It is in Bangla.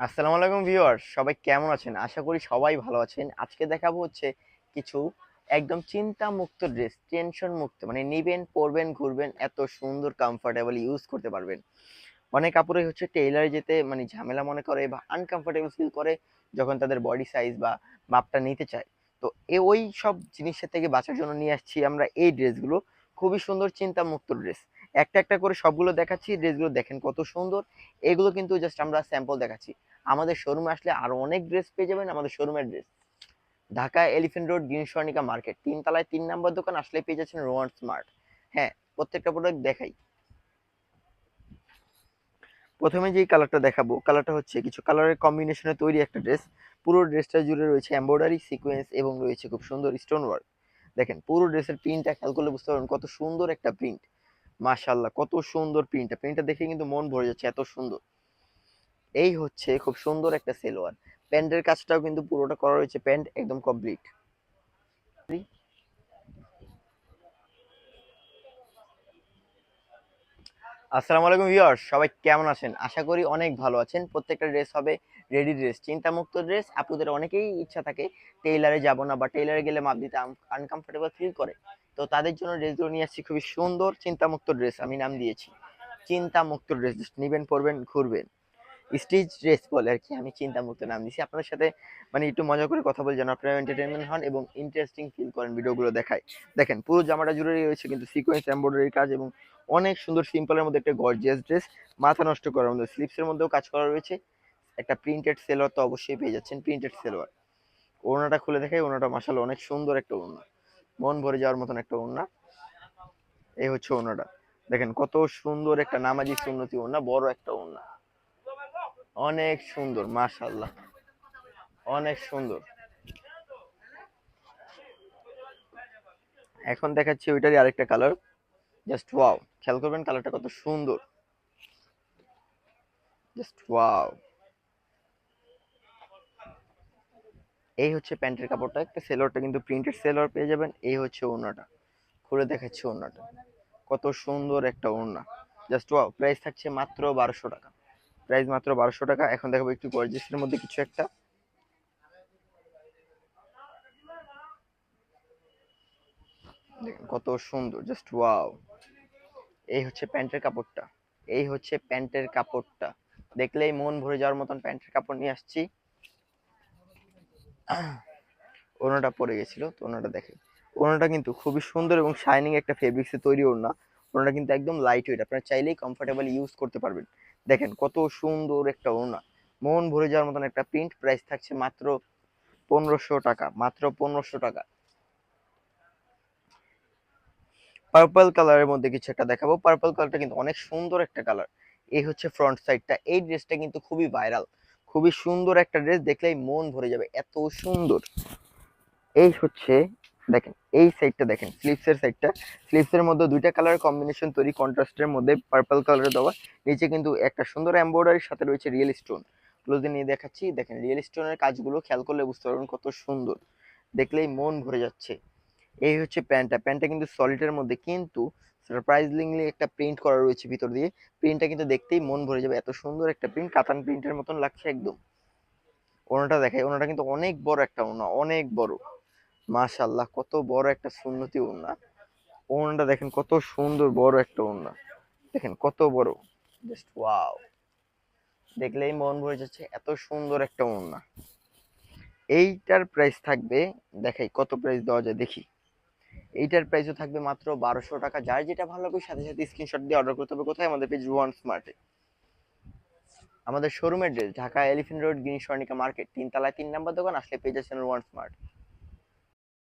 আসসালামু আলাইকুম ভিউয়ার সবাই কেমন আছেন? আশা করি সবাই ভালো আছেন। আজকে দেখাবো হচ্ছে কিছু একদম চিন্তা মুক্ত ড্রেস টেনশন মুক্ত মানে নিবেন, পরবেন, ঘুরবেন, এত সুন্দর কমফোর্টেবল ইউজ করতে পারবেন। অনেক কাপড়ে হচ্ছে টেইলারে যেতে মানে ঝামেলা মনে করে বা আনকমফোর্টেবল ফিল করে যখন তাদের বডি সাইজ বা মাপটা নিতে চায়। তো এ ওই সব জিনিসের থেকে বাঁচার জন্য নিয়ে আসছি আমরা এই ড্রেসগুলো। খুবই সুন্দর চিন্তা মুক্ত ড্রেস একটা একটা করে সবগুলো দেখাচ্ছি ড্রেসগুলো দেখেন কত সুন্দর। এগুলো কিন্তু জাস্ট আমরা স্যাম্পল দেখাচ্ছি। আমাদের শোরুমে আসলে আরও অনেক ড্রেস পেয়ে যাবেন আমাদের শোরুমের dress Dhaka elephant road green Swarnika market তিন তলায় তিন নম্বর দোকান আসলে পেয়ে যাচ্ছেন রোয়ান স্মার্ট হ্যাঁ প্রত্যেকটা প্রোডাক্ট দেখাই। প্রথমে যেই কালারটা দেখাবো কালারটা হচ্ছে কিছু কালারের কম্বিনেশনে তৈরি একটা ড্রেস পুরো ড্রেসটা জুড়ে রয়েছে এমব্রয়ডারি সিকোয়েন্স এবং রয়েছে খুব সুন্দর স্টোন ওয়ার্ক দেখেন, পুরো ড্রেসের প্রিন্টটা খেয়াল করলে বুঝতে পারবেন কত সুন্দর একটা প্রিন্ট মাশাল্লাহ কত সুন্দর প্রিন্টটা প্রিন্টটা দেখে কিন্তু মন ভরে যাচ্ছে এত সুন্দর। এই হচ্ছে খুব সুন্দর একটা সেলোয়ার। প্যান্টের কাজটাও কিন্তু পুরোটা করা রয়েছে প্যান্ট একদম কমপ্লিট আসসালামু আলাইকুম ভিউয়ার্স, সবাই কেমন আছেন? আশা করি অনেক ভালো আছেন। প্রত্যেকটা ড্রেস হবে রেডি ড্রেস চিন্তামুক্ত ড্রেস আপনাদের অনেকেই ইচ্ছা থাকে টেইলারে যাব না বা টেইলারে গেলে মাপ দিতে আনকমফোর্টেবল ফিল করে। তো তাদের জন্য ড্রেসগুলো নিয়ে আসছি, খুবই সুন্দর, চিন্তামুক্ত ড্রেস আমি নাম দিয়েছি। চিন্তামুক্ত ড্রেস নেবেন, পরবেন, ঘুরবেন। স্টিচ ড্রেস বলে আর কি আমি চিন্তামুক্ত নাম দিয়েছি আপনাদের সাথে মানে একটু মজা করে কথা বলে যেন আপনারা এন্টারটেনমেন্ট হন এবং ইন্টারেস্টিং ফিল করেন ভিডিওগুলো দেখায়। দেখেন, পুরো জামাটা জুড়ে রয়েছে কিন্তু সিকোয়েন্স এমব্রয়ডারি কাজ এবং অনেক সুন্দর সিম্পলের মধ্যে একটা গর্জিয়াস ড্রেস মাথা নষ্ট করার মধ্যে স্লিপসের মধ্যেও কাজ করা রয়েছে। একটা প্রিন্টেড সেলোয়ার তো অবশ্যই পেয়ে যাচ্ছেন প্রিন্টেড সেলোয়ার ওড়নাটা খুলে দেখাই, ওড়নাটা মাসাল অনেক সুন্দর একটা ওড়না। মন ভরে যাওয়ার মতন একটা ওড়না। এই হচ্ছে ওড়নাটা। দেখেন কত সুন্দর একটা নামাজি সুন্নতি ওড়না, বড় একটা ওড়না। অনেক সুন্দর মাশাল্লাহ অনেক সুন্দর। এখন দেখাচ্ছি ওইটারই আরেকটা কালার জাস্ট ওয়াও খেয়াল করবেন কালারটা কত সুন্দর। জাস্ট ওয়াও এই হচ্ছে প্যান্টের কাপড়টা, একটা সেলোয়ারটা কিন্তু প্রিন্টেড সেলোয়ার পেয়ে যাবেন। এই হচ্ছে ওড়নাটা। খুলে দেখাচ্ছি ওড়নাটা। কত সুন্দর একটা ওড়না। জাস্ট ওয়াও প্রাইস থাকছে মাত্র বারোশো টাকা। প্রাইস মাত্র বারোশো টাকা। এখন দেখাবো একটু গর্জিয়াসের মধ্যে কিছু একটা। কত সুন্দর জাস্ট ওয়াও এই হচ্ছে প্যান্টের কাপড়টা। এই হচ্ছে প্যান্টের কাপড়টা। দেখলেই মন ভরে যাওয়ার মতন প্যান্টের কাপড় নিয়ে আসছি। ওনাটা পরে গেছিল, তো ওনাটা দেখে। ওনাটা কিন্তু খুবই সুন্দর এবং শাইনিং একটা ফেব্রিক্সে তৈরি ওড়না। ওড়নাটা কিন্তু একদম লাইট ওয়েট আপনারা চাইলেই কমফোর্টেবল ইউজ করতে পারবেন। দেখেন কত সুন্দর একটা ওড়না। মন ভরে যাওয়ার মতন একটা প্রিন্ট প্রাইস থাকছে মাত্র পনেরোশো টাকা, মাত্র পনেরোশো টাকা। পার্পল কালারের মধ্যে কিছু একটা দেখাবো। পার্পল কালারটা কিন্তু অনেক সুন্দর একটা কালার এই হচ্ছে ফ্রন্ট সাইডটা এই ড্রেসটা কিন্তু খুবই ভাইরাল খুবই সুন্দর একটা ড্রেস দেখলেই মন ভরে যাবে। এত সুন্দর। এই হচ্ছে দেখেন, এই সাইডটা দেখেন স্লিপসের সাইডটা স্লিপসের মধ্যে দুইটা কালার কম্বিনেশন তৈরি কন্ট্রাস্টের মধ্যে পার্পল কালার দেওয়া। নিচে কিন্তু একটা সুন্দর এমব্রয়ডারির সাথে রয়েছে রিয়েল স্টোন ক্লোজে নিয়ে দেখাচ্ছি, দেখেন রিয়েল স্টোনের কাজগুলো খেয়াল করলে বুঝতে পারবেন কত সুন্দর। দেখলেই মন ভরে যাচ্ছে। এই হচ্ছে প্যান্টটা। প্যান্টটা কিন্তু সলিডের মধ্যে, কিন্তু সারপ্রাইজিংলি একটা প্রিন্ট করা রয়েছে ভিতর দিয়ে। প্রিন্টটা কিন্তু দেখতেই মন ভরে যাবে। এত সুন্দর একটা প্রিন্ট কাতান প্রিন্টের মতন লাগছে একদম। ওনাটা দেখাই, ওনাটা কিন্তু অনেক বড় একটা ওনা, অনেক বড়। মাশাল্লাহ কত বড় একটা সুন্নতি ওড়না। ওড়নাটা দেখেন কত সুন্দর বড় একটা ওড়না। দেখেন কত বড়। জাস্ট ওয়াও দেখলেই মন ভরে যাচ্ছে, এত সুন্দর একটা ওড়না। এইটার প্রাইস থাকবে, দেখাই কত প্রাইস দেওয়া যায়, দেখি। এইটার প্রাইসও থাকবে মাত্র বারোশো টাকা। যার যেটা ভালো লাগবে, সাথে সাথে স্ক্রিনশট দিয়ে অর্ডার করতে হবে। কোথায়? আমাদের পেজ ওয়ান স্মার্টে আমাদের শোরুমের dress Dhaka elephant road green Swarnika market তিন তলায় তিন নাম্বার দোকান, আসলে পেয়ে যাচ্ছেন ওয়ান স্মার্ট